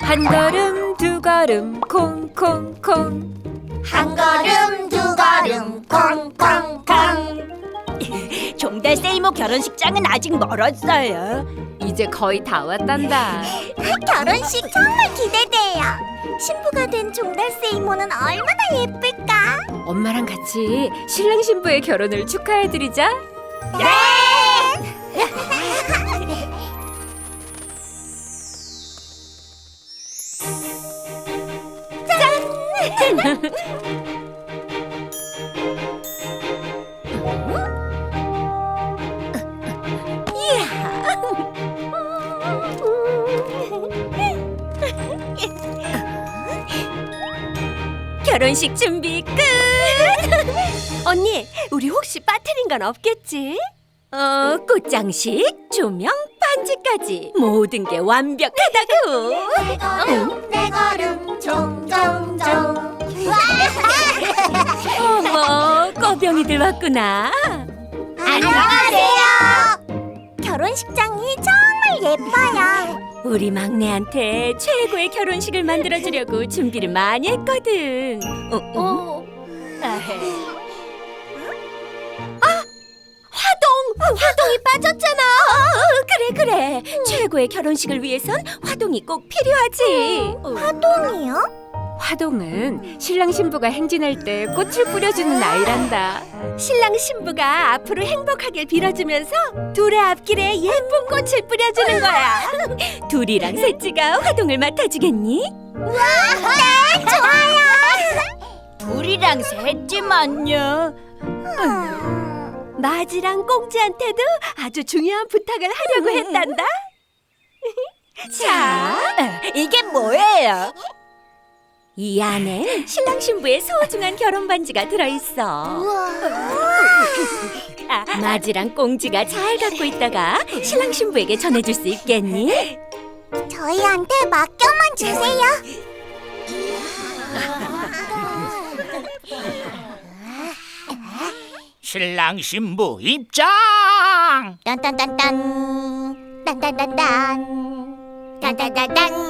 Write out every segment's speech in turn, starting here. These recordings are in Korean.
한 걸음 두 걸음 콩콩콩. 한 걸음 두 걸음 콩콩콩. 종달 세이모 결혼식장은 아직 멀었어요. 이제 거의 다 왔단다. 결혼식 정말 기대돼요. 신부가 된 종달새 이모는 얼마나 예쁠까? 엄마랑 같이 신랑 신부의 결혼을 축하해드리자. 네 결혼식 준비 끝. 언니, 우리 혹시 빠뜨린 건 없겠지? 어, 꽃장식, 조명, 반지까지 모든 게 완벽하다고. 네 걸음 네 걸음 종종종 어머, 꺼병이들 왔구나. 안녕하세요 결혼식장이 정말 예뻐요 우리 막내한테 최고의 결혼식을 만들어주려고 준비를 많이 했거든. 어, 어. 아헤. 아, 화동! 화동이 빠졌잖아. 어, 그래 그래. 최고의 결혼식을 위해선 화동이 꼭 필요하지. 화동이요? 화동은 신랑 신부가 행진할 때 꽃을 뿌려주는 아이란다 신랑 신부가 앞으로 행복하길 빌어주면서 둘의 앞길에 예쁜 꽃을 뿌려주는 거야. 둘이랑 셋째가 화동을 맡아주겠니? 네 좋아요 둘이랑 셋째만요. 마지랑 꽁지한테도 아주 중요한 부탁을 하려고 했단다. 자, 이게 뭐예요? 이 안에 신랑 신부의 소중한 결혼 반지가 들어있어. 아, 마지랑 꽁지가 잘 갖고 있다가 신랑 신부에게 전해줄 수 있겠니? 저희한테 맡겨만 주세요 신랑 신부 입장. 딴딴딴딴 딴딴딴딴 딴딴딴딴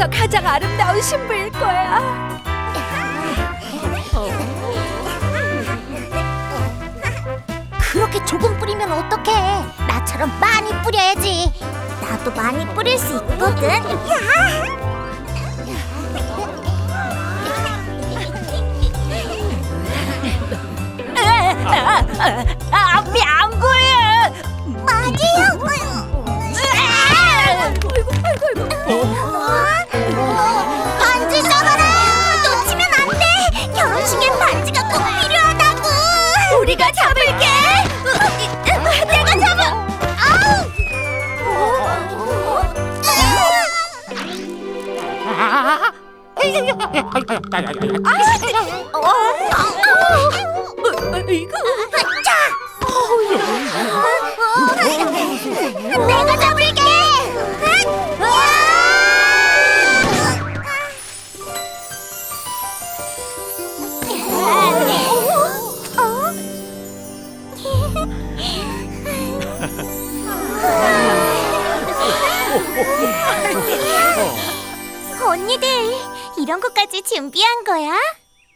세상에서 가장 아름다운 신부일 거야. 그렇게 조금 뿌리면 어떡해 나처럼 많이 뿌려야지 나도 많이 뿌릴 수 있거든 야! 아, 앞이 안 보여. 맞아요 반지 잡을게 언니들 이런 것까지 준비한 거야?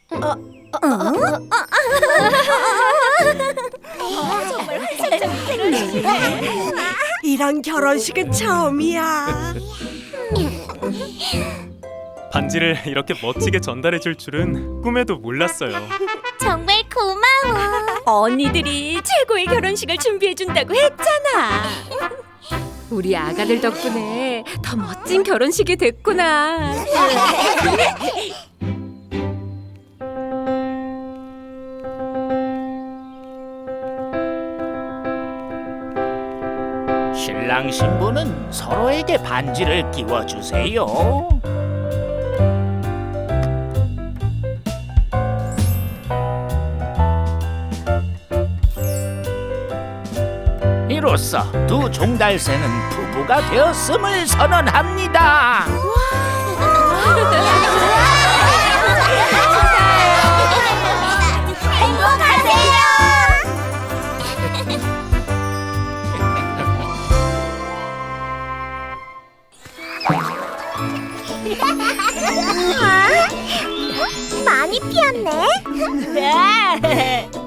정말 이런 결혼식은 처음이야. 반지를 이렇게 멋지게 전달해 줄 줄은 꿈에도 몰랐어요. 정말 고마워. 언니들이 최고의 결혼식을 준비해 준다고 했잖아. 우리 아가들 덕분에 더 멋진 결혼식이 됐구나 신랑 신부는 서로에게 반지를 끼워 주세요. 이로써 두 종달새는 부부가 되었음을 선언합니다. 많이 피었네.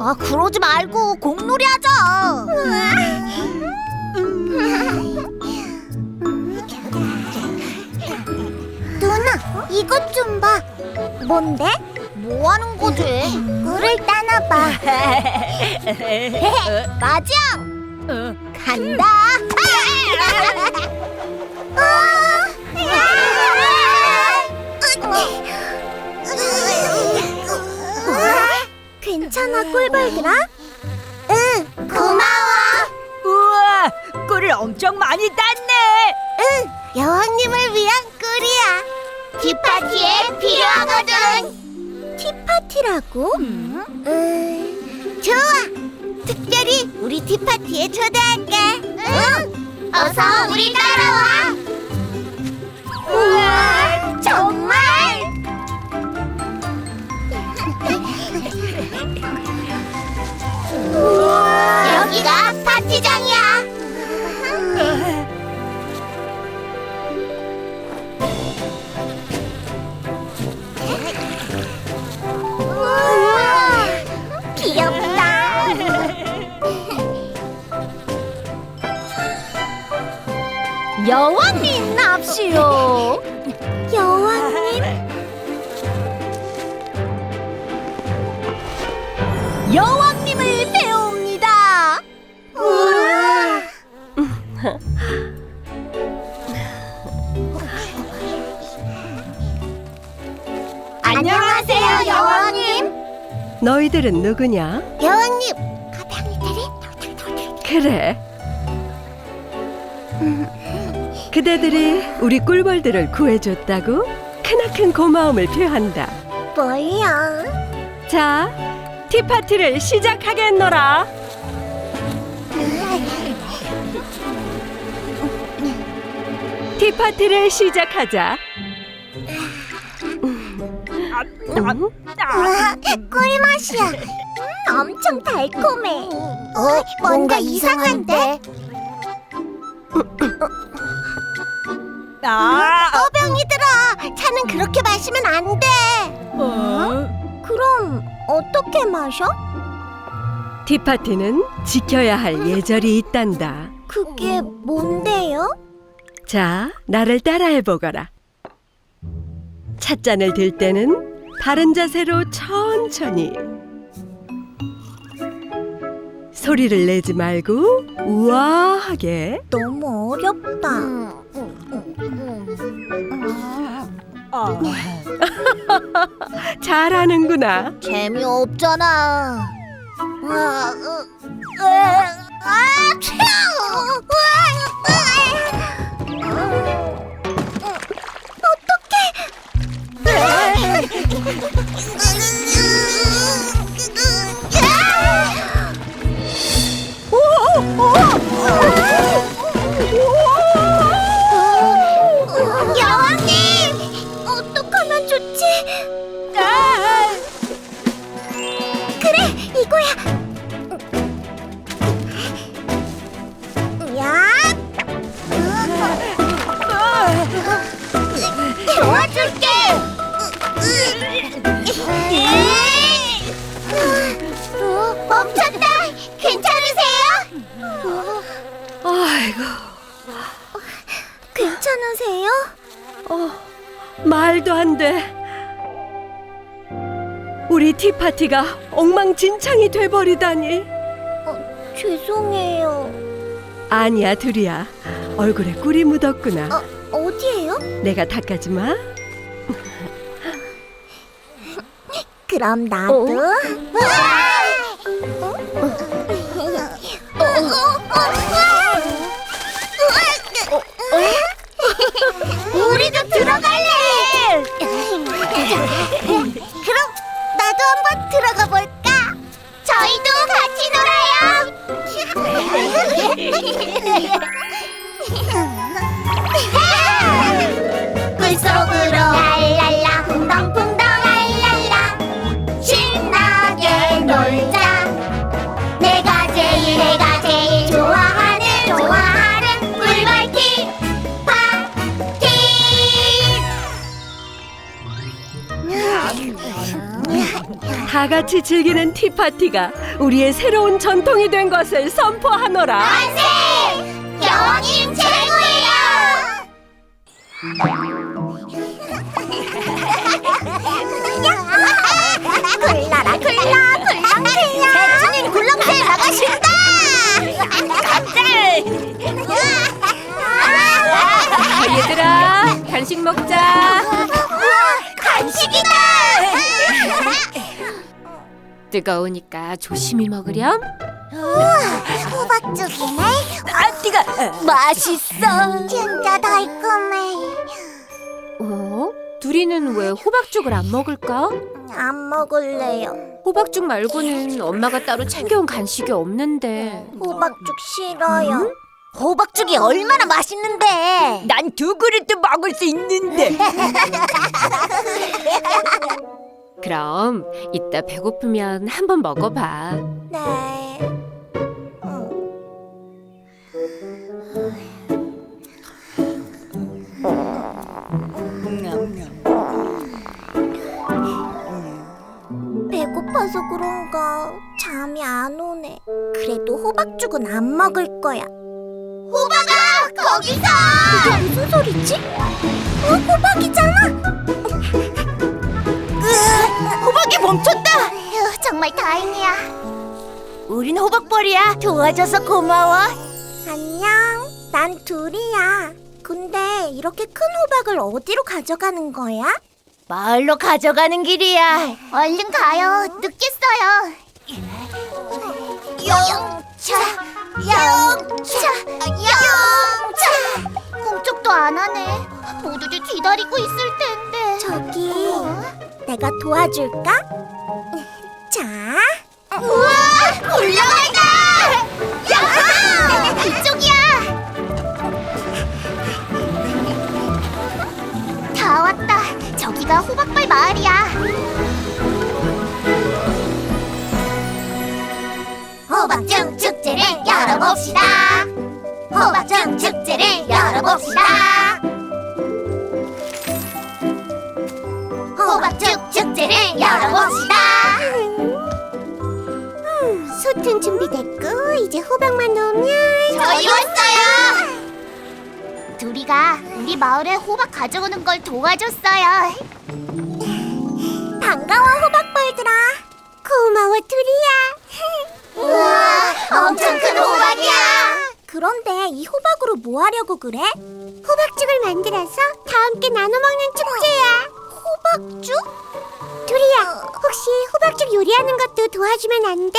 아 그러지 말고 공놀이 하자. 누나 이것 좀 봐. 뭔데? 뭐 하는 거지? 꿀을 따놔봐. 마지영 간다. 괜찮아 꿀벌들아? 응 고마워 엄청 많이 땄네. 응 여왕님을 위한 꿀이야. 티파티에 필요하거든. 티파티라고? 음 좋아. 특별히 우리 티파티에 초대할게. 응. 어서 우리 따라와. 우와 정말. 여기가 파티장이야. 여왕님 납시오. 여왕님? 여왕님을 배웁니다. 우와. 안녕하세요, 여왕님. 너희들은 누구냐? 여왕님, 가방이들이 그래. 그대들이 우리 꿀벌들을 구해줬다고 크나큰 고마움을 표한다. 뭐야? 자, 티파티를 시작하겠노라. 티파티를 시작하자. 음, 우와, 꿀 맛이야. 음, 엄청 달콤해. 어, 뭔가 이상한데? 아, 어병이들아, 차는 그렇게 마시면 안 돼. 어? 그럼 어떻게 마셔? 티파티는 지켜야 할 예절이 있단다. 그게 뭔데요? 자, 나를 따라해 보거라. 찻잔을 들 때는 바른 자세로 천천히 소리를 내지 말고 우아하게 너무 어렵다. 잘하는구나. 재미없잖아. 아, 으, 으, 아, 튀어! 으아, 으아. 어떡해! 어, 말도 안 돼. 우리 티파티가 엉망진창이 돼버리다니. 어, 죄송해요. 아니야, 둘이야. 얼굴에 꿀이 묻었구나. 어, 어디에요? 내가 닦아주마. 그럼 나도. 우리도 들어갈래. 그럼 나도 한번 들어가 볼까? 저희도 같이 놀아요. 다 같이 즐기는 티파티가 우리의 새로운 전통이 된 것을 선포하노라. 여왕님 최고예요! 뜨거우니까 조심히 먹으렴. 호박죽이네 아 뜨거 맛있어 진짜 달콤해 어? 둘이는 왜 호박죽을 안 먹을까? 안 먹을래요 호박죽 말고는 엄마가 따로 챙겨온 간식이 없는데. 호박죽 싫어요 호박죽이 얼마나 맛있는데 난 두 그릇도 먹을 수 있는데. 그럼 이따 배고프면 한번 먹어봐. 네. 배고파서 그런가 잠이 안 오네. 그래도 호박죽은 안 먹을 거야. 호박아, 거기서! 이게 무슨 소리지? 어, 호박이잖아. 호박이 멈췄다. 정말 다행이야. 우린 호박벌이야. 도와줘서 고마워. 안녕. 난 둘이야. 근데 이렇게 큰 호박을 어디로 가져가는 거야? 마을로 가져가는 길이야. 얼른 가요. 늦겠어요. 영차, 영차, 영차. 꼼짝도 안 하네. 모두들 기다리고 있을 텐데. 저기, 내가 도와줄까? 자. 우와! 올라간다! 야호! 이쪽이야! 다 왔다. 저기가 호박벌 마을이야. 준비됐고 이제 호박만 넣으면 저희 왔어요. 둘이가 우리 마을에 호박 가져오는 걸 도와줬어요. 반가워 호박벌들아. 고마워 둘이야. 우와 엄청 큰 호박이야. 그런데 이 호박으로 뭐 하려고 그래? 호박죽을 만들어서 다 함께 나눠 먹는 축제야. 호박죽? 둘이야, 혹시 호박죽 요리하는 것도 도와주면 안 돼?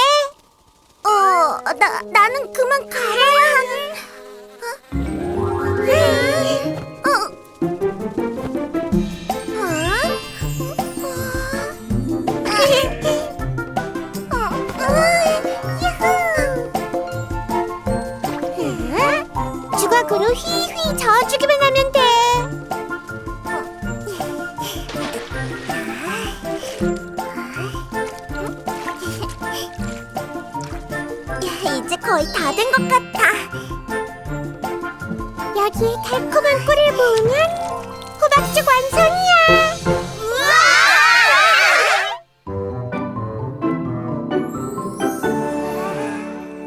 어, 나 나는 그만 가봐야 하는. 어? 어? 어? 주걱으로 휘휘 저어주기만 이제 거의 다 된 것 같아. 여기에 달콤한 꿀을 부으면 호박죽 완성이야.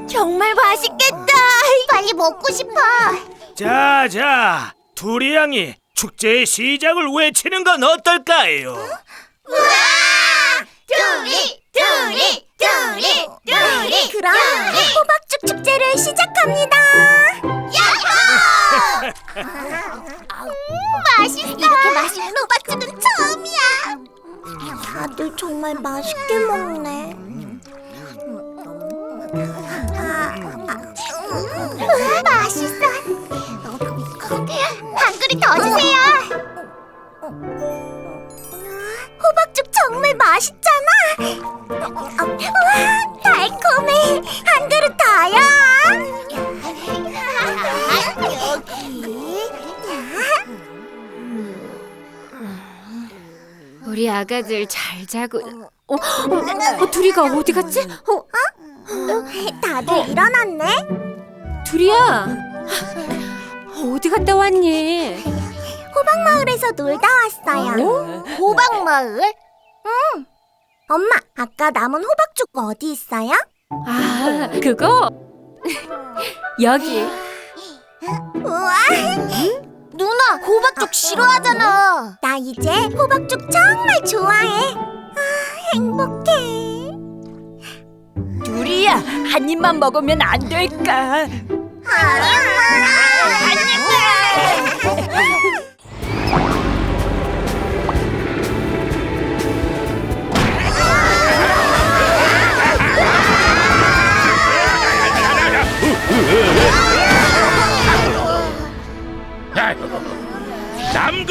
정말 맛있겠다. 빨리 먹고 싶어. 자, 자, 둘이 양이 축제의 시작을 외치는 건 어떨까요? 둘이 둘이 둘이 둘이 그럼 호박죽 축제를 시작합니다. 야호! 맛있어. 이렇게 맛있는 호박죽은 처음이야. 다들 정말 맛있게 먹네. 우와, 맛있어. 한 그릇 더 주세요. 우와, 달콤해. 한 그릇 더요. 여기. 우리 아가들 잘 자고. 어, 어, 어, 둘이가 어디 갔지? 어, 다들 일어났네. 둘이야. 어디 갔다 왔니? 호박마을에서 놀다 왔어요. 호박마을? 응. 엄마, 아까 남은 호박죽 어디 있어요? 아, 그거 여기. 우와! 누나, 호박죽 싫어하잖아. 나 이제 호박죽 정말 좋아해. 아, 행복해. 둘이야 한 입만 먹으면 안 될까?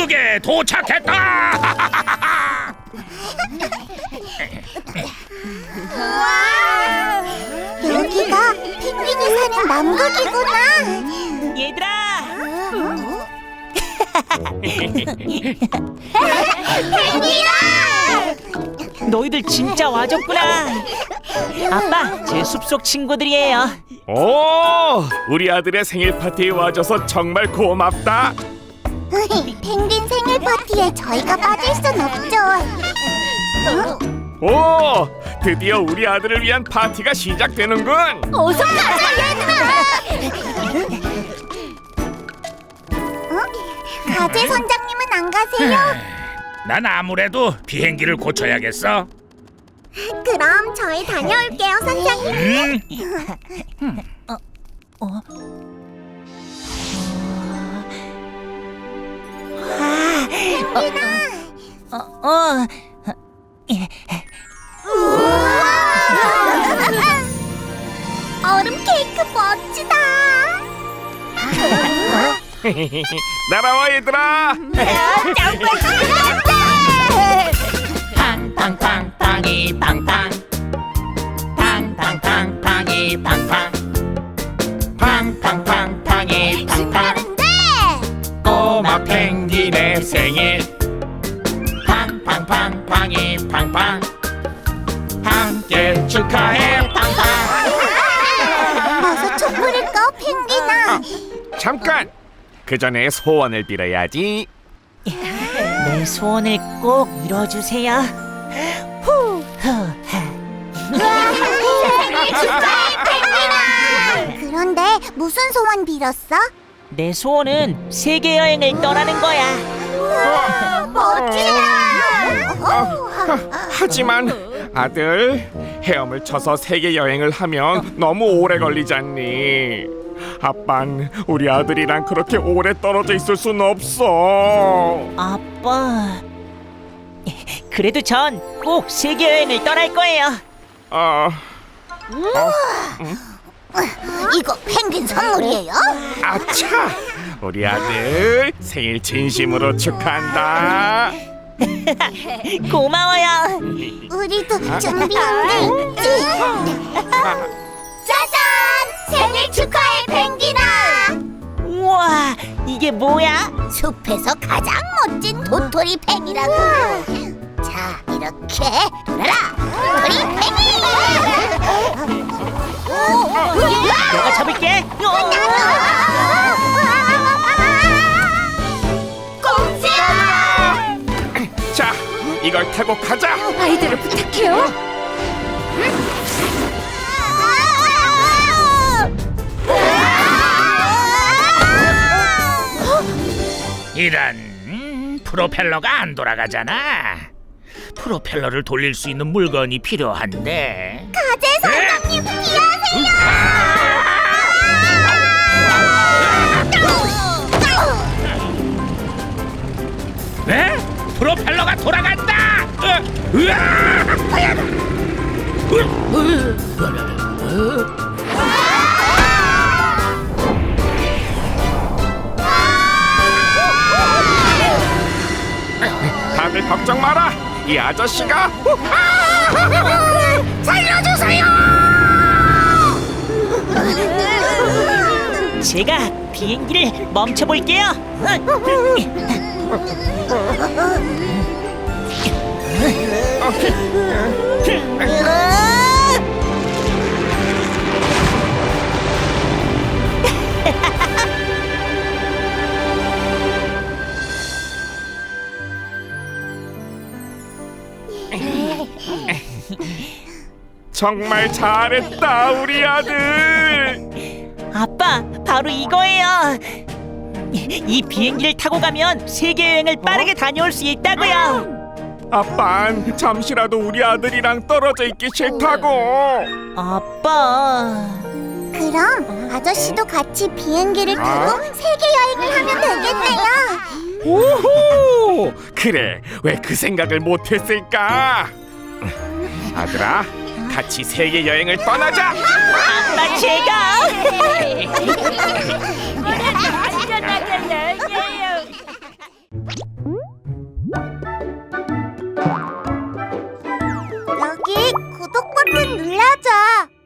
남극에 도착했다. 여기가 펭귄이 사는 남극이구나. 얘들아 너희들 진짜 와줬구나. 아빠, 제 숲속 친구들이에요. 오, 우리 아들의 생일 파티에 와줘서 정말 고맙다. 펭귄 생일 파티에 저희가 빠질 순 없죠. 오, 드디어 우리 아들을 위한 파티가 시작되는군. 어서 가자, 얘들아! 어? 가재 선장님은 안 가세요? 난 아무래도 비행기를 고쳐야겠어. 그럼 저희 다녀올게요, 선장님. 음, 어, 어. 얼음 케이크 멋지다. 날아와 얘들아. 팡팡팡팡이 팡팡. 팡팡팡팡 축하해. 어서 촛불을 꺼, 펭귄아. 잠깐. 그 전에 소원을 빌어야지. 내 소원을 꼭 이뤄주세요. 후. 그런데 무슨 소원 빌었어? 내 소원은 세계 여행을 떠나는 거야. 멋지다. 하지만 아들 헤엄을 쳐서 세계 여행을 하면 너무 오래 걸리잖니. 아빤 우리 아들이랑 그렇게 오래 떨어져 있을 순 없어. 아빠. 그래도 전 꼭 세계 여행을 떠날 거예요. 아, 이거 펭귄 선물이에요? 아차! 우리 아들 생일 진심으로 축하한다. 고마워요. 우리도 준비한 게 있지. 짜잔! 생일 축하해, 펭귄아. 우와, 이게 뭐야? 숲에서 가장 멋진 도토리 팽이라고. 자, 이렇게 돌아라, 도토리 팽이. 내가 잡을게. 공 이걸 타고 가자. 아이들을 부탁해요. 이런 음, 프로펠러가 안 돌아가잖아. 프로펠러를 돌릴 수 있는 물건이 필요한데. 가재 선장님 피하세요! 에? 프로펠러가 돌아간다. 으, 으아! 다들 걱정 마라. 이 아저씨가 제가 비행기를 멈춰 볼게요. 정말 잘했다 우리 아들 아빠, 바로 이거예요. 이 비행기를 타고 가면 세계 여행을 빠르게 어? 다녀올 수 있다고요. 아! 아빤 잠시라도 우리 아들이랑 떨어져 있기 싫다고. 아빠. 그럼 아저씨도 같이 비행기를 타고 세계 여행을 하면 되겠네요. 오호! 그래, 왜 그 생각을 못했을까? 아들아, 같이 세계 여행을 떠나자. 아빠 제가. 똑 버튼 눌러줘.